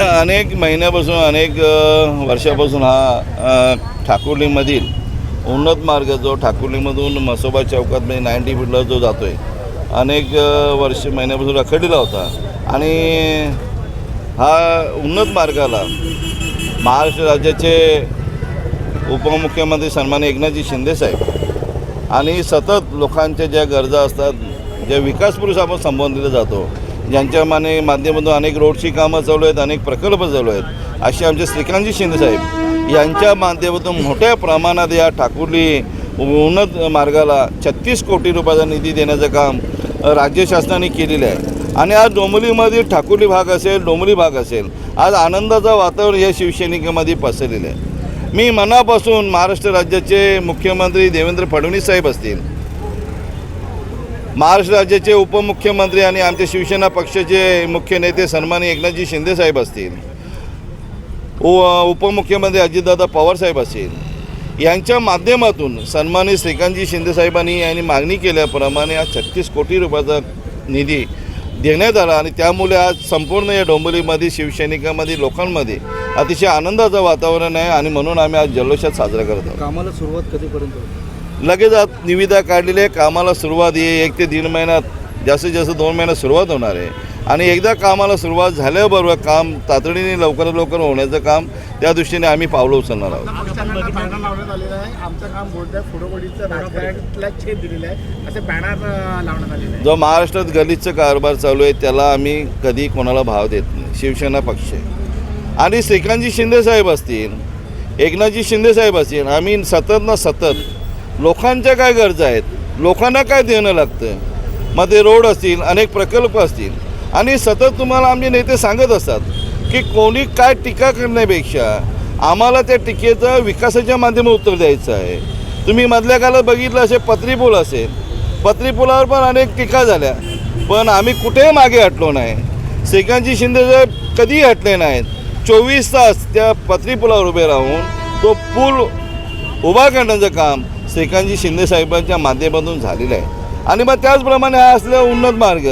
अनेक महिन्यापासून अनेक वर्षापासून हा ठाकुर्लीमधील उन्नत मार्ग जो ठाकुर्लीमधून मसोबा चौकात म्हणजे नाईन्टी फीटला जो जातो आहे अनेक वर्ष महिन्यापासून रखडलेला होता. आणि हा उन्नत मार्गाला महाराष्ट्र राज्याचे उपमुख्यमंत्री सन्मान्य एकनाथजी शिंदेसाहेब आणि सतत लोकांच्या ज्या गरजा असतात ज्या विकासपुरुष आपण संबोधले जातो ज्यांच्या माने माध्यमातून अनेक रोडची कामं चालू आहेत अनेक प्रकल्प चालू आहेत. असे आमचे श्रीकांतजी शिंदेसाहेब यांच्या माध्यमातून मोठ्या प्रमाणात या ठाकुर्ली उन्नत मार्गाला छत्तीस कोटी रुपयाचा निधी देण्याचं काम राज्य शासनाने केलेलं आहे. आणि आज डोंबलीमध्ये ठाकुर्ली भाग असेल डोंबली भाग असेल आज आनंदाचं वातावरण या शिवसैनिकामध्ये पसरलेलं आहे. मी मनापासून महाराष्ट्र राज्याचे मुख्यमंत्री देवेंद्र फडणवीस साहेब असतील महाराष्ट्र राज्याचे उपमुख्यमंत्री आणि आमचे शिवसेना पक्षाचे मुख्य नेते सन्मानी एकनाथजी शिंदे साहेब असतील. उ उपमुख्यमंत्री अजितदादा पवार साहेब असतील. यांच्या माध्यमातून सन्मानित श्रीकांतजी शिंदे साहेबांनी यांनी मागणी केल्याप्रमाणे आज छत्तीस कोटी रुपयाचा निधी देण्यात आला आणि त्यामुळे आज संपूर्ण या डोंबिवलीमध्ये शिवसैनिकामध्ये लोकांमध्ये अतिशय आनंदाचं वातावरण आहे आणि म्हणून आम्ही आज जल्लोषात साजरा करत आहोत. कामाला सुरुवात कधीपर्यंत लगेच निविदा काढलेली आहे. कामाला सुरुवात आहे एक ते दीड महिन्यात जास्तीत जास्त दोन महिन्यात सुरुवात होणार आहे. आणि एकदा कामाला सुरुवात झाल्याबरोबर काम तातडीने लवकरात लवकर होण्याचं काम त्या दृष्टीने आम्ही पावलं उचलणार आहोत. जो महाराष्ट्रात गलितचं कारभार चालू आहे त्याला आम्ही कधी कोणाला भाव देत नाही. शिवसेना पक्ष आणि श्रीकांतजी शिंदे साहेब असतील एकनाथजी शिंदे साहेब असतील आम्ही सतत ना सतत लोकांच्या काय गरजा आहेत? लोकांना काय देणं लागतं? मग ते रोड असतील अनेक प्रकल्प असतील. आणि सतत तुम्हाला आमचे नेते सांगत असतात की कोणी काय टीका करण्यापेक्षा आम्हाला त्या टीकेचं विकासाच्या माध्यमात उत्तर द्यायचं आहे. तुम्ही मधल्या काळात बघितलं असे पत्री पूल असेल. पत्री पुलावर पण अनेक टीका झाल्या. पण आम्ही कुठेही मागे हटलो नाही. श्रीकांतजी शिंदे जर कधीही हटले नाहीत. चोवीस तास त्या पत्री पुलावर उभे राहून तो पूल उभा करण्याचं काम श्रीकांतजी शिंदे साहेबांच्या माध्यमातून झालेलं आहे. आणि मग त्याचप्रमाणे हा असलेला उन्नत मार्ग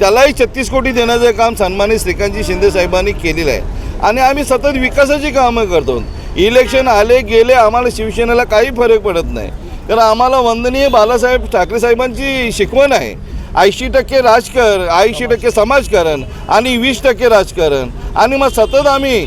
त्यालाही छत्तीस कोटी देण्याचं काम सन्मानित श्रीकांतजी शिंदे साहेबांनी केलेलं आहे. आणि आम्ही सतत विकासाची कामं करतो. इलेक्शन आले गेले आम्हाला शिवसेनेला काही फरक पडत नाही. कारण आम्हाला वंदनीय बालासाहेब ठाकरे साहेबांची शिकवण आहे. ऐंशी टक्के राजकारण ऐंशी टक्के समाजकारण आणि वीस टक्के राजकारण. आणि मग सतत आम्ही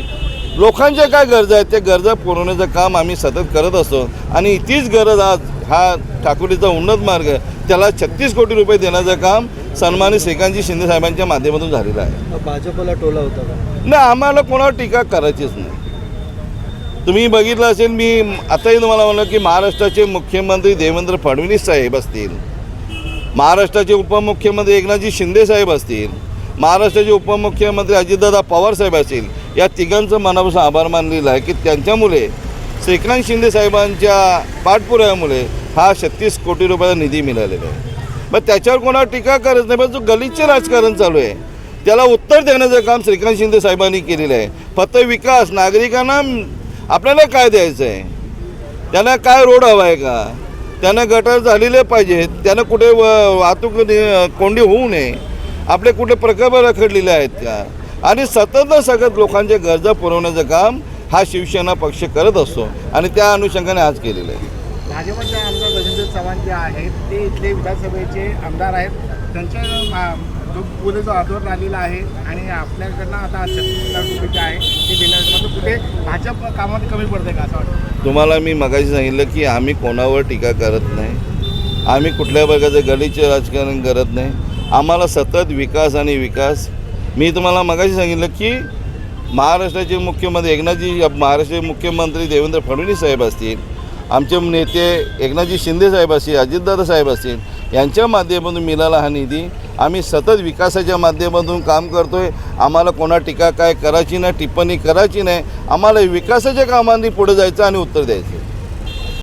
लोकांच्या काय गरजा आहेत? त्या गरजा पुरवण्याचं काम आम्ही सतत करत असतो. आणि तीच गरज आज हा ठाकुरीचा उन्नत मार्ग त्याला छत्तीस कोटी रुपये देण्याचं काम सन्मानित श्रीकांतजी शिंदे साहेबांच्या माध्यमातून झालेलं आहे. भाजपला टोला होता का? नाही आम्हाला कोणावर टीका करायचीच नाही. तुम्ही बघितलं असेल मी आताही तुम्हाला म्हणलं की महाराष्ट्राचे मुख्यमंत्री देवेंद्र फडणवीस साहेब असतील. महाराष्ट्राचे उपमुख्यमंत्री एकनाथजी शिंदे साहेब असतील. महाराष्ट्राचे उपमुख्यमंत्री अजितदादा पवारसाहेब असतील या तिघांचं मनापासून आभार मानलेला आहे की त्यांच्यामुळे श्रीकांत शिंदे साहेबांच्या पाठपुराव्यामुळे हा छत्तीस कोटी रुपयाचा निधी मिळालेला आहे. मग त्याच्यावर कोणावर टीका करत नाही पण जो गलिच्छ राजकारण चालू आहे. त्याला उत्तर देण्याचं काम श्रीकांत शिंदे साहेबांनी केलेलं आहे. फक्त विकास नागरिकांना आपल्याला काय द्यायचं आहे? त्यांना काय रोड हवा आहे का? त्यांना गटार झालेले पाहिजेत त्यांना कुठे व- वाहतूक कोंडी होऊ नये. आपले कुठे प्रकल्प रखडलेले आहेत का? आणि सतत सतत लोकांच्या गरजा पुरवण्याचं काम हा शिवसेना पक्ष करत असतो आणि त्या अनुषंगाने आज केलेलं आहे. भाजपचे आमदार गजेंद्र चव्हाण जे आहेत ते इथले विधानसभेचे आमदार आहेत. त्यांच्या जो जो आदर आलेला आहे आणि आपल्याकडनं आता जे आहे ते म्हणजे कुठे भाजप कामामध्ये कमी पडते का असं वाटतं? तुम्हाला मी मगाशी सांगितलं की आम्ही कोणावर टीका करत नाही. आम्ही कुठल्या प्रकारचं गलिच्छ राजकारण करत नाही. आम्हाला सतत विकास आणि विकास. मी तुम्हाला मगाशी सांगितलं की महाराष्ट्राचे मुख्यमंत्री एकनाथजी महाराष्ट्राचे मुख्यमंत्री देवेंद्र फडणवीस साहेब असतील आमचे नेते एकनाथजी शिंदे साहेब असतील अजितदादा साहेब असतील यांच्या माध्यमातून मिळाला हा निधी. आम्ही सतत विकासाच्या माध्यमातून काम करतो आहे आम्हाला कोणा टीका काय करायची नाही टिप्पणी करायची नाही. आम्हाला विकासाच्या कामांनी पुढे जायचं आणि उत्तर द्यायचं.